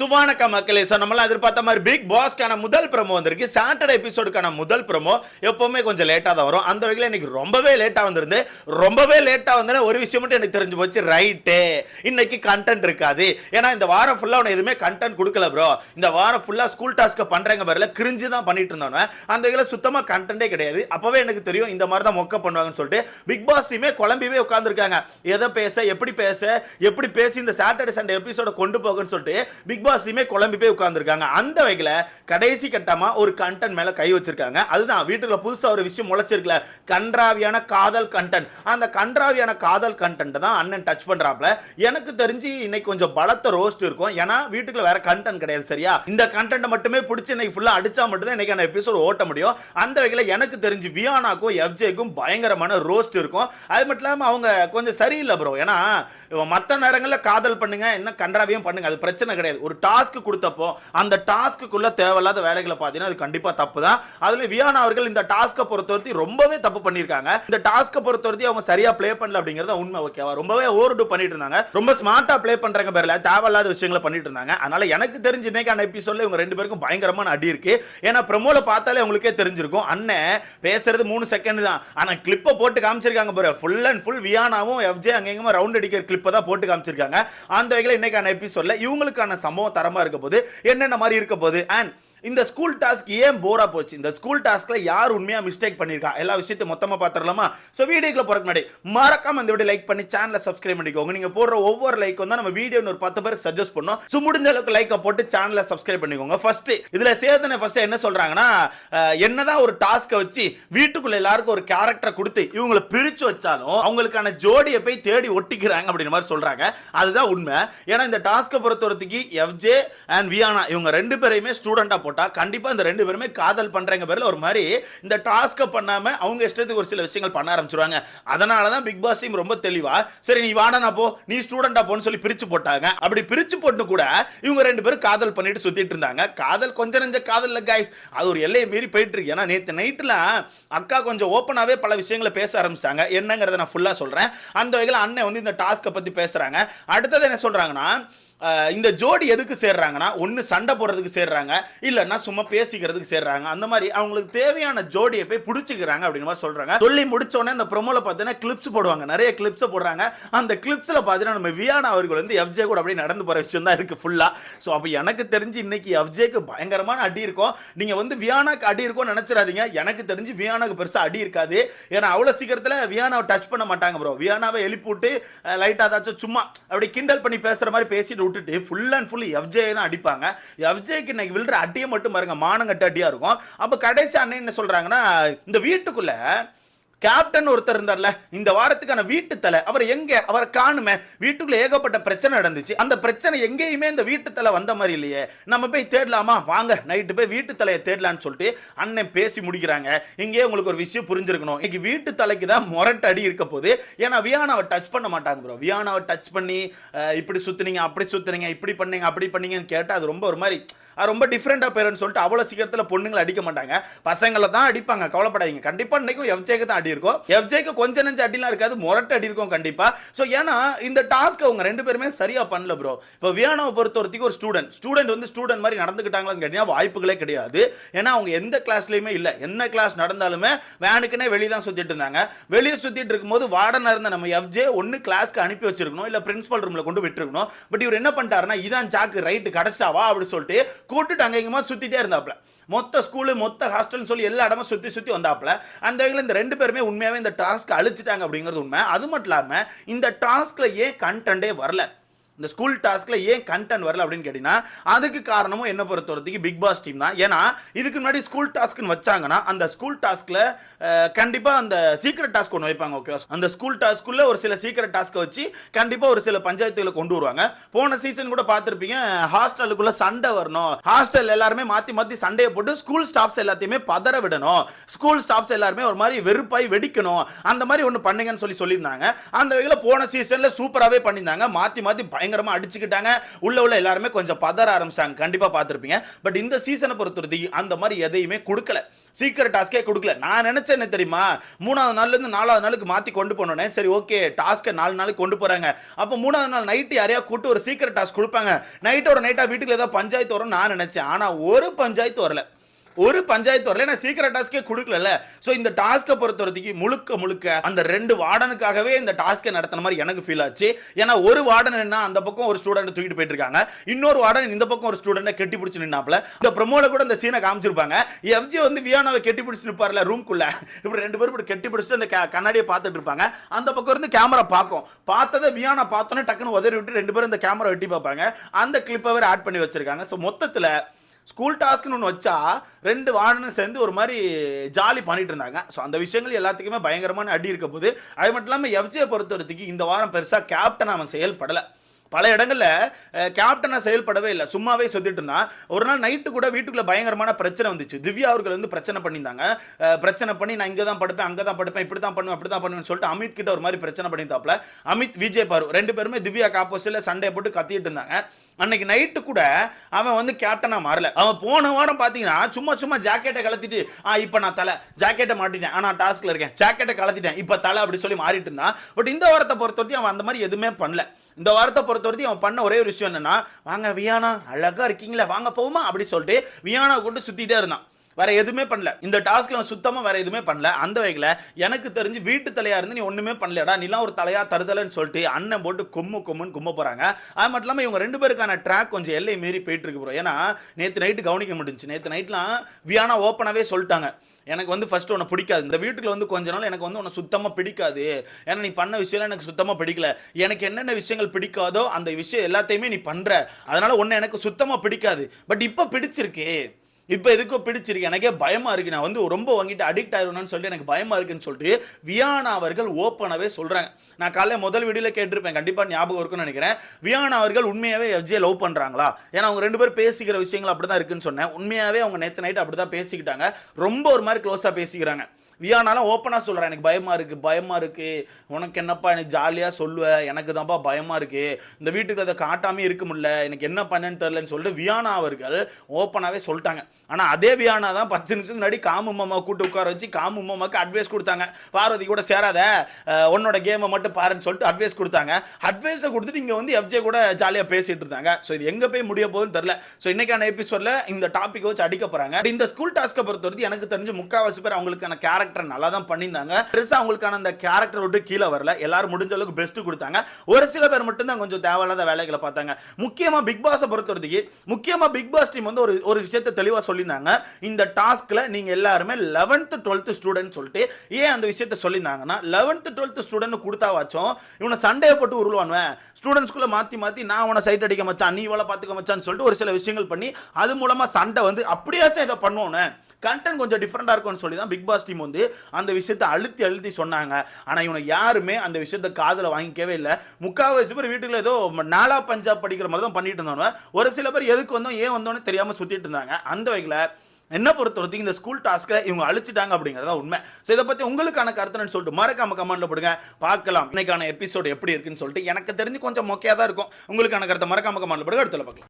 சுவானக்கா மக்களே ஸோ நம்மளாம் எதிர்பார்த்த மாதிரி பிக் பாஸ்க்கான முதல் ப்ரமோ வந்திருக்கு. சாட்டர்டே எபிசோடுக்கான முதல் ப்ரமோ எப்பவுமே கொஞ்சம் லேட்டாக தான் வரும். அந்த வகையில் இன்னைக்கு ரொம்பவே லேட்டாக வந்திருந்து ரொம்பவே லேட்டாக வந்து ஒரு விஷயம் மட்டும் எனக்கு தெரிஞ்சு போச்சு. ரைட்டு இன்னைக்கு கண்டென்ட் இருக்காது. ஏன்னா இந்த வாரம் ஃபுல்லாக உனக்கு எதுவுமே கண்டென்ட் கொடுக்கல ப்ரோ இந்த வாரம் ஃபுல்லாக ஸ்கூல் டாஸ்க்கை பண்ணுறங்க பேரில். கிரிஞ்சு தான் பண்ணிட்டு இருந்தோம் அந்த வகையில் சுத்தமாக கண்டென்ட்டே கிடையாது. அப்போவே எனக்கு தெரியும் இந்த மாதிரி தான் மொக்க பண்ணுவாங்கன்னு சொல்லிட்டு பிக் பாஸ் டீமே குழம்பிவே உட்காந்துருக்காங்க எதை பேச எப்படி பேச எப்படி பேசி இந்த சாட்டர்டே சண்டே எபிசோட கொண்டு போகன்னு சொல்லிட்டு பிக் பாஸ் குழம்பி போய் உட்காந்துருக்காங்க அந்த வகையில் கடைசி கட்டமா ஒரு கண்டென்ட் மேல கை வச்சிருக்காங்க. அதுதான் வீட்டுக்குள்ள புதுசா ஒரு விஷயம் முளைச்சிருக்கல. கன்றாவியான காதல் கண்டென்ட் அந்த கன்றாவியான காதல் கண்டென்ட் தான் அண்ணன் டச் பண்றாப்ல எனக்கு தெரிஞ்சு இன்னைக்கு கொஞ்சம் பலத்த ரோஸ்ட் இருக்கும். ஏன்னா வீட்டுக்குள்ள வேற கண்டென்ட் கிடையாது சரியா? இந்த கண்டென்ட் மட்டுமே பிடிச்சி இன்னைக்கு ஃபுல்லா அடிச்சா மட்டும்தான் இன்னைக்கு அந்த எபிசோட் ஓட்ட முடியும். அந்த வகையில் எனக்கு தெரிஞ்சு வியானாக்கும் எஃப்ஜேக்கும் பயங்கரமான ரோஸ்ட் இருக்கும். அது மட்டும் இல்லாமல் அவங்க கொஞ்சம் சரியில்லை ப்ரோ ஏன்னா மற்ற நேரங்களில் காதல் பண்ணுங்க என்ன கன்றாவியும் பண்ணுங்க அது பிரச்சனை கிடையாது. ஒரு டாஸ்க் கொடுத்தப்போ அந்த டாஸ்க்குள்ள தேவையில்லாத வேலைகளை பார்த்தீங்கன்னா அது கண்டிப்பாக தப்பு தான் அதுல வியானா அவர்கள் இந்த டாஸ்க்கை பொறுத்தவரைக்கும் ரொம்பவே தப்பு பண்ணியிருக்காங்க. இந்த டாஸ்க்கை பொறுத்தவரைக்கும் அவங்க சரியா ப்ளே பண்ணல அப்படிங்கிறது உண்மை ஓகேவா ரொம்பவே ஓவர் பண்ணிட்டு இருந்தாங்க. ரொம்ப ஸ்மார்ட்டா ப்ளே பண்றாங்க பேர்ல தேவையில்லாத விஷயங்களை பண்ணிட்டு இருந்தாங்க. அதனால எனக்கு தெரிஞ்சு இன்னைக்கான எபிசோடில் இவங்க ரெண்டு பேருக்கும் பயங்கரமான அடி இருக்கு. ஏன்னா பிரமோல பார்த்தாலே உங்களுக்கே தெரிஞ்சிருக்கும். அண்ணன் பேசுறது மூணு செகண்ட் தான். ஆனா கிளிப்பை போட்டு காமிச்சிருக்காங்க பாரு. ஃபுல் அண்ட் ஃபுல் வியானாவும் எஃப்ஜே அங்கேயுமா ரவுண்ட் அடிக்கிற கிளிப்பை தான் போட்டு காமிச்சிருக்காங்க. அந்த வகையில் இன்னைக்கான எபிசோடில் இவங்களுக்கான சம்பவம் தரமா இருக்க போது என்னென்ன மாதிரி இருக்க போகுது அண்ட் இந்த ஸ்கூல் டாஸ்க் ஏன் போரா போச்சு? இந்த ஸ்கூல் டாஸ்க்ல யார் உண்மையா மிஸ்டேக் பண்ணிருக்கா? எல்லா விஷயத்தையும் மொத்தமா பாத்திரலாமா சோ வீடியோக்குள்ள போறதுக்கு முன்னாடி மறக்காம இந்த வீடியோ லைக் பண்ணி சேனலை சப்ஸ்கிரைப் பண்ணிக்கோங்க. நீங்க போடுற ஒவ்வொரு லைக்கும் வந்து நம்ம வீடியோ ஒரு பத்து பேருக்கு சஜஸ்ட் பண்ணோம். சோ முடிஞ்ச அளவுக்கு லைக்கை போட்டு சேனலை சப்ஸ்கிரைப் பண்ணிக்கோங்க. ஃபர்ஸ்ட் இதுல சேதனை ஃபர்ஸ்ட் என்ன சொல்றாங்கன்னா என்னதான் ஒரு டாஸ்க்கை வச்சு வீட்டுக்குள்ள எல்லாருக்கும் ஒரு கேரக்டரை கொடுத்து இவங்களை பிரிச்சு வச்சாலும் அவங்களுக்கான ஜோடியை போய் தேடி ஒட்டிக்கிறாங்க அப்படின்ற மாதிரி சொல்றாங்க. அதுதான் உண்மை. ஏன்னா இந்த டாஸ்க்கை பொறுத்தவரைக்கு எஃப்ஜே அண்ட் வியானா இவங்க ரெண்டு பேரையுமே ஸ்டூடெண்டா போட்டால் கண்டிப்பாக இந்த ரெண்டு பேருமே காதல் பண்ணுறங்க பேரில் ஒரு மாதிரி இந்த டாஸ்க்கை பண்ணாமல் அவங்க இஷ்டத்துக்கு ஒரு சில விஷயங்கள் பண்ண ஆரம்பிச்சிருவாங்க. அதனால தான் பிக் பாஸ் டீம் ரொம்ப தெளிவா சரி நீ வாடனா போ. நீ ஸ்டூடெண்டா போன்னு சொல்லி பிரிச்சு போட்டாங்க. அப்படி பிரிச்சு போட்டு கூட இவங்க ரெண்டு பேரும் காதல் பண்ணிட்டு சுத்திட்டு இருந்தாங்க. காதல் கொஞ்சம் நெஞ்ச காதல் கைஸ் அது ஒரு எல்லையை மீறி போயிட்டு இருக்கு. ஏன்னா நேற்று நைட்டில் அக்கா கொஞ்சம் ஓப்பனாகவே பல விஷயங்களை பேச ஆரம்பிச்சிட்டாங்க. என்னங்கிறத நான் ஃபுல்லாக சொல்கிறேன் அந்த வகையில் அண்ணன் வந்து இந்த டாஸ்க்கை பற்றி பேசுகிறாங்க அடுத்தது என்ன சொல்கிறாங்கன்னா இந்த ஜோடி எதுக்கு சேர்றாங்கன்னா ஒன்று சண்டை போடுறதுக்கு சேர்றாங்க இல்லைன்னா சும்மா பேசிக்கிறதுக்கு சேர்றாங்க. அந்த மாதிரி அவங்களுக்கு தேவையான ஜோடியை போய் பிடிச்சிக்கிறாங்க அப்படின்னு மாதிரி சொல்றாங்க. சொல்லி முடிச்சோடனே இந்த ப்ரோமோல பார்த்தீங்கன்னா கிளிப்ஸ் போடுவாங்க. நிறைய கிளிப்ஸ் போடுறாங்க. அந்த கிளிப்ஸில் பார்த்தீங்கன்னா நம்ம வியானா அவர்கள் வந்து எஃப்ஜே கூட அப்படியே நடந்து போகிற விஷயம் தான் இருக்குது ஃபுல்லாக ஸோ அப்போ எனக்கு தெரிஞ்சு இன்னைக்கு எஃப்ஜேக்கு பயங்கரமான அடி இருக்கும். நீங்கள் வந்து வியானாக்கு அடி இருக்கும்னு நினச்சிடாதீங்க. எனக்கு தெரிஞ்சு வியானாக்கு பெருசாக அடி இருக்காது. ஏன்னா அவ்வளோ சீக்கிரத்தில் வியானாவை டச் பண்ண மாட்டாங்க ப்ரோ வியானாவை எழுப்பி விட்டு லைட்டாக ஏதாச்சும் சும்மா அப்படி கிண்டல் பண்ணி பேசுற மாதிரி பேசிட்டு விட்டுட்டு ஃபுல் அண்ட் ஃபுல் எஃப்ஜே தான் அடிப்பாங்க. எஃப்ஜேக்கு இன்னைக்கு விழுற அடியை மட்டும் பாருங்க மானங்கட்ட அடியாக இருக்கும். அப்போ கடைசி அண்ணன் என்ன சொல்கிறாங்கன்னா இந்த வீட்டுக்குள்ளே கேப்டன் ஒருத்தர் இருந்தார்ல இந்த வாரத்துக்கான வீட்டு தலை அவர் எங்க அவரை காணுமே? வீட்டுக்குள்ள ஏகப்பட்ட பிரச்சனை நடந்துச்சு. அந்த பிரச்சனை எங்கேயுமே இந்த வீட்டு தலை வந்த மாதிரி இல்லையே. நம்ம போய் தேடலாமா? வாங்க நைட்டு போய் வீட்டு தலையை தேடலான்னு சொல்லிட்டு அண்ணன் பேசி முடிக்கிறாங்க. இங்கே உங்களுக்கு ஒரு விஷயம் புரிஞ்சிருக்கணும். இன்னைக்கு வீட்டு தலைக்கு தான் முரட்டு அடி இருக்க போது ஏன்னா வியானாவை டச் பண்ண மாட்டாங்க ப்ரோ வியானாவை டச் பண்ணி இப்படி சுத்துனீங்க அப்படி சுத்துனீங்க இப்படி பண்ணீங்க அப்படி பண்ணீங்கன்னு கேட்டால் அது ரொம்ப ஒரு மாதிரி ரொம்ப டிஃப்ரெண்டாக பேருன்னு சொல்லிட்டு அவ்வளோ சீக்கிரத்தில் பொண்ணுங்களை அடிக்க மாட்டாங்க. பசங்களை தான் அடிப்பாங்க. கவலைப்படாதீங்க. கண்டிப்பாக இன்னைக்கும் எஃப்ஜேக்கு தான் அடி இருக்கும். எஃப்ஜேக்கு கொஞ்சம் நெஞ்சு அடிலாம் இருக்காது. முரட்டு அடி இருக்கும் கண்டிப்பாக ஸோ ஏன்னா இந்த டாஸ்க் அவங்க ரெண்டு பேருமே சரியாக பண்ணல ப்ரோ இப்போ வியானாவை பொறுத்த வரைக்கும் ஒரு ஸ்டூடெண்ட் ஸ்டூடெண்ட் வந்து ஸ்டூடெண்ட் மாதிரி நடந்துக்கிட்டாங்களான்னு கேட்டீங்கன்னா வாய்ப்புகளே கிடையாது. ஏன்னா அவங்க எந்த கிளாஸ்லையுமே இல்லை. என்ன கிளாஸ் நடந்தாலுமே வேனுக்குன்னே வெளியே தான் சுற்றிட்டு இருந்தாங்க. வெளியே சுற்றிட்டு இருக்கும்போது வார்டனாக இருந்த நம்ம எஃப்ஜே ஒன்று கிளாஸ்க்கு அனுப்பி வச்சிருக்கணும். இல்லை பிரின்சிபல் ரூமில் கொண்டு விட்டுருக்கணும். பட் இவர் என்ன பண்ணிட்டாருன்னா இதான் சாக்கு ரைட்டு கிடச்சிட்டாவா அப்படின்னு சொல்லிட்டு கூட்டுட்டு அங்கே இங்கேமா சுற்றிட்டே இருந்தாப்புல மொத்த ஸ்கூலு மொத்த ஹாஸ்டல்னு சொல்லி எல்லா இடமும் சுற்றி சுற்றி வந்தாப்புல அந்த வகையில் இந்த ரெண்டு பேருமே உண்மையாகவே இந்த டாஸ்க் அழிச்சிட்டாங்க அப்படிங்கிறது உண்மை. அது மட்டும் இல்லாமல் இந்த டாஸ்கில் ஏன் கண்டென்ட்டே வரல? இந்த ஸ்கூல் டாஸ்க்ல ஏன் கண்டென்ட் வரல அப்படின்னு கேட்டீங்கன்னா அதுக்கு காரணமும் என்ன பொறுத்த வரைக்கும் பிக் பாஸ் டீம் தான். ஏன்னா இதுக்கு முன்னாடி ஸ்கூல் டாஸ்க்னு வச்சாங்கன்னா அந்த ஸ்கூல் டாஸ்க்ல கண்டிப்பா அந்த சீக்ரெட் டாஸ்க் ஒன்று வைப்பாங்க ஓகே அந்த ஸ்கூல் டாஸ்க்குள்ள ஒரு சில சீக்ரெட் டாஸ்க்கை வச்சு கண்டிப்பா ஒரு சில பஞ்சாயத்துகளை கொண்டு வருவாங்க. போன சீசன் கூட பார்த்துருப்பீங்க ஹாஸ்டலுக்குள்ள சண்டை வரணும். ஹாஸ்டல் எல்லாருமே மாத்தி மாத்தி சண்டையை போட்டு ஸ்கூல் ஸ்டாஃப்ஸ் எல்லாத்தையுமே பதற விடணும். ஸ்கூல் ஸ்டாஃப்ஸ் எல்லாருமே ஒரு மாதிரி வெறுப்பாய் வெடிக்கணும். அந்த மாதிரி ஒன்று பண்ணுங்கன்னு சொல்லி சொல்லியிருந்தாங்க. அந்த வகையில் போன சீசன்ல சூப்பராகவே பண்ணியிருந்தாங்க. மாத்தி மாத்தி பயங்கர பயங்கரமாக அடிச்சுக்கிட்டாங்க. உள்ள உள்ள எல்லாருமே கொஞ்சம் பதற ஆரம்பிச்சாங்க. கண்டிப்பா பார்த்திருப்பீங்க. பட் இந்த சீசனை பொறுத்தவரைக்கும் அந்த மாதிரி எதையுமே கொடுக்கல. சீக்கிரம் டாஸ்கே கொடுக்கல. நான் நினைச்சேன் என்ன தெரியுமா? மூணாவது நாள்ல இருந்து நாலாவது நாளுக்கு மாத்தி கொண்டு போனோன்னே சரி ஓகே டாஸ்க்கை நாலு நாளைக்கு கொண்டு போறாங்க. அப்போ மூணாவது நாள் நைட்டு யாரையா கூட்டு ஒரு சீக்கிரம் டாஸ்க் கொடுப்பாங்க. நைட்டோட நைட்டா வீட்டுக்கு ஏதாவது பஞ்சாயத்து வரும்னு நான் நினச்சேன். ஆனா ஒரு பஞ்சாயத்து வரல. ஒரு பஞ்சாயத்து வரல. நான் சீக்கிரம் டாஸ்க்கே கொடுக்கல ஸோ இந்த டாஸ்க்கை பொறுத்த வரைக்கும் முழுக்க முழுக்க அந்த ரெண்டு வார்டனுக்காகவே இந்த டாஸ்க்கை நடத்தின மாதிரி எனக்கு ஃபீல் ஆச்சு. ஏன்னா ஒரு வார்டன் என்ன அந்த பக்கம் ஒரு ஸ்டூடெண்ட் தூக்கிட்டு போயிட்டு இருக்காங்க. இன்னொரு வார்டன் இந்த பக்கம் ஒரு ஸ்டூடெண்ட் கெட்டி பிடிச்சி நின்னாப்ல இந்த ப்ரமோல கூட இந்த சீனை காமிச்சிருப்பாங்க. எஃப்ஜி வந்து வியானாவை கெட்டி பிடிச்சி நிற்பார்ல ரூம்குள்ள இப்படி ரெண்டு பேரும் இப்படி கெட்டி பிடிச்சிட்டு அந்த கண்ணாடியை பார்த்துட்டு இருப்பாங்க. அந்த பக்கம் இருந்து கேமரா பார்க்கும். பார்த்ததை வியானா பார்த்தோன்னே டக்குன்னு உதறி விட்டு ரெண்டு பேரும் இந்த கேமரா வெட்டி பார்ப்பாங்க. அந்த கிளிப்பை வேறு ஆட் பண்ணி வச்சிருக்காங்க. ஸோ மொத்தத்தில் ஸ்கூல் டாஸ்க்னு ஒன்று வச்சா ரெண்டு வார்டனும் சேர்ந்து ஒரு மாதிரி ஜாலி பண்ணிட்டு இருந்தாங்க. ஸோ அந்த விஷயங்கள் எல்லாத்துக்குமே பயங்கரமான அடி இருக்க போது அது மட்டும் இல்லாமல் எஃப்ஜியை பொறுத்தவரத்துக்கு இந்த வாரம் பெருசாக கேப்டன் அவன் செயல்படலை. பல இடங்களில் கேப்டனாக செயல்படவே இல்லை. சும்மாவே சுத்திட்டு இருந்தான் ஒரு நாள் நைட்டு கூட வீட்டுக்குள்ளே பயங்கரமான பிரச்சனை வந்துச்சு. திவ்யா அவர்கள் வந்து பிரச்சனை பண்ணியிருந்தாங்க. பிரச்சனை பண்ணி நான் இங்கே தான் படுப்பேன் அங்கே தான் படுப்பேன் இப்படி தான் பண்ணுவேன் அப்படி தான் பண்ணுவேன்னு சொல்லிட்டு அமித் கிட்ட ஒரு மாதிரி பிரச்சனை பண்ணியிருந்தாப்ல அமித் விஜய் பாரு ரெண்டு பேருமே திவ்யாக்கு காப்போஸில் சண்டை போட்டு கத்திட்டு இருந்தாங்க. அன்னைக்கு நைட்டு கூட அவன் வந்து கேப்டனாக மாறல. அவன் போன வாரம் பார்த்தீங்கன்னா சும்மா சும்மா ஜாக்கெட்டை கலத்திட்டு ஆ இப்போ நான் தலை. ஜாக்கெட்டை மாட்டிட்டேன். ஆனால் டாஸ்கில் இருக்கேன். ஜாக்கெட்டை கலத்திட்டேன் இப்போ தலை அப்படி சொல்லி மாறிட்டு இருந்தான். பட் இந்த வாரத்தை பொறுத்த வரைக்கும் அவன் அந்த மாதிரி எதுவுமே பண்ணல. இந்த வாரத்தை பொறுத்த வரைக்கும் அவன் பண்ண ஒரே ஒரு விஷயம் என்னன்னா வாங்க வியானா அழகா இருக்கீங்களா வாங்க போகுமா அப்படி சொல்லிட்டு வியானா கொண்டு சுத்திட்டே இருந்தான். வேற எதுவுமே பண்ணல. இந்த டாஸ்க்ல அவன் சுத்தமா வேற எதுவுமே பண்ணல. அந்த வகையில் எனக்கு தெரிஞ்சு வீட்டு தலையா இருந்து நீ ஒண்ணுமே பண்ணலடா நீலாம் ஒரு தலையா தருதலன்னு சொல்லிட்டு அண்ணன் போட்டு கொம்மு கொம்முன்னு கும்ம போறாங்க. அது மட்டும் இல்லாம இவங்க ரெண்டு பேருக்கான ட்ராக் கொஞ்சம் எல்லை மீறி போயிட்டு இருக்கு ப்ரோ ஏன்னா நேற்று நைட்டு கவனிக்க முடிஞ்சுச்சு. நேற்று நைட்லாம் வியானா ஓப்பனாவே சொல்லிட்டாங்க. எனக்கு வந்து ஃபர்ஸ்ட் உன்னை பிடிக்காது. இந்த வீட்டுக்குள்ள வந்து கொஞ்ச நாள் எனக்கு வந்து உன்னை சுத்தமாக பிடிக்காது. ஏன்னா நீ பண்ண விஷயம்லாம் எனக்கு சுத்தமாக பிடிக்கல. எனக்கு என்னென்ன விஷயங்கள் பிடிக்காதோ அந்த விஷயம் எல்லாத்தையுமே நீ பண்ணுற அதனால உன்னை எனக்கு சுத்தமாக பிடிக்காது. பட் இப்போ பிடிச்சிருக்கு. இப்போ எதுக்கோ பிடிச்சிருக்கு? எனக்கே பயமா இருக்கு. நான் வந்து ரொம்ப வாங்கிட்டு அடிக்ட் ஆயிருவேன்னு சொல்லிட்டு எனக்கு பயமா இருக்குன்னு சொல்லிட்டு வியானா அவர்கள் ஓப்பனாகவே சொல்றாங்க. நான் காலைல முதல் வீடியோல கேட்டிருப்பேன். கண்டிப்பா ஞாபகம் இருக்குன்னு நினைக்கிறேன். வியானா அவர்கள் உண்மையாகவே எஃப்ஜே லவ் பண்றாங்களா? ஏன்னா அவங்க ரெண்டு பேரும் பேசிக்கிற விஷயங்கள் அப்படிதான் இருக்குன்னு சொன்னேன். உண்மையாகவே அவங்க நேற்று நைட் அப்படிதான் பேசிக்கிட்டாங்க. ரொம்ப ஒரு மாதிரி க்ளோஸாக பேசிக்கிறாங்க. வியானாலாம் ஓப்பனாக சொல்கிறேன் எனக்கு பயமாக இருக்குது பயமாக இருக்குது உனக்கு என்னப்பா எனக்கு ஜாலியாக சொல்லுவேன் எனக்கு தான்ப்பா பயமாக இருக்குது இந்த வீட்டுக்கு அதை காட்டாமே இருக்க முடியல. எனக்கு என்ன பண்ணேன்னு தெரிலன்னு சொல்லிட்டு வியானா அவர்கள் ஓப்பனாகவே சொல்லிட்டாங்க. ஆனால் அதே வியானா தான் பத்து நிமிஷம் முன்னாடி காமு மாமா கூட்டு உட்கார வச்சு காமு மாமாவுக்கு அட்வைஸ் கொடுத்தாங்க. பார்வதி கூட சேராத. உன்னோட கேமை மட்டும் பாருன்னு சொல்லிட்டு அட்வைஸ் கொடுத்தாங்க. அட்வைஸை கொடுத்துட்டு இங்கே வந்து எஃப்ஜே கூட ஜாலியாக பேசிகிட்டு இருந்தாங்க. ஸோ இது எங்கே போய் முடிய போகுதுன்னு தெரில ஸோ இன்னைக்கான எபிசோடில் இந்த டாப்பிக்கை வச்சு அடிக்க போகிறாங்க இந்த ஸ்கூல் டாஸ்க்கை பொறுத்தவரைக்கும் எனக்கு தெரிஞ்சு முக்கால்வாசி பேர் அவங்களுக்கான கேரக்டர் நல்லா தான் பண்ணியிருந்தாங்க. பெருசாக அவங்களுக்கான அந்த கேரக்டர் விட்டு கீழே வரல. எல்லாரும் முடிஞ்ச அளவுக்கு பெஸ்ட் கொடுத்தாங்க. ஒரு சில பேர் மட்டும்தான் கொஞ்சம் தேவையில்லாத வேலைகளை பார்த்தாங்க. முக்கியமாக பிக் பாஸை பொறுத்தவரைக்கு முக்கியமாக பிக் பாஸ் டீம் வந்து ஒரு ஒரு விஷயத்தை தெளிவாக சொல்லியிருந்தாங்க. இந்த டாஸ்க்ல நீங்க எல்லாருமே லெவன்த்து டுவெல்த்து ஸ்டூடெண்ட் சொல்லிட்டு ஏன் அந்த விஷயத்த சொல்லியிருந்தாங்கன்னா லெவன்த்து டுவெல்த்து ஸ்டூடெண்ட் கொடுத்தாவாச்சும் இவனை சண்டையை போட்டு உருவானுவேன். ஸ்டூடெண்ட்ஸ்குள்ள மாற்றி மாற்றி நான் உன சைட் அடிக்க மச்சான் நீ இவளை பார்த்துக்க மச்சான்னு சொல்லிட்டு ஒரு சில விஷயங்கள் பண்ணி அது மூலமா சண்டை வந்து அப்படியாச்சும் இதை பண்ணுவோன்னு. கண்டென்ட் கொஞ்சம் டிஃப்ரெண்டாக இருக்கும்னு சொல்லி தான் பிக் பாஸ் டீம் வந்து அந்த விஷயத்தை அழுத்தி அழுத்தி சொன்னாங்க. ஆனால் இவனை யாருமே அந்த விஷயத்தை காதில் வாங்கிக்கவே இல்லை. முக்கால்வாசி பேர் வீட்டுக்குள்ள ஏதோ நாலா பஞ்சாப் படிக்கிற மாதிரி தான் பண்ணிட்டு இருந்தாங்க ஒரு சில பேர் எதுக்கு வந்தோம் ஏன் வந்தோன்னு தெரியாமல் சுற்றிட்டு இருந்தாங்க. அந்த வகையில் என்ன பொறுத்த வரைக்கும் இந்த ஸ்கூல் டாஸ்க்கில் இவங்க அழிச்சிட்டாங்க அப்படிங்கிறதா உண்மை. ஸோ இதை பற்றி உங்களுக்கான கருத்துன்னு சொல்லிட்டு மறக்காம கமெண்ட்ல போடுங்க. பார்க்கலாம். இன்னைக்கான எபிசோடு எப்படி இருக்குன்னு சொல்லிட்டு எனக்கு தெரிஞ்சு கொஞ்சம் மொக்கையாக தான் இருக்கும். உங்களுக்கான கருத்தை மறக்காம கமெண்ட்ல போடுங்க. அடுத்த பார்க்கலாம்.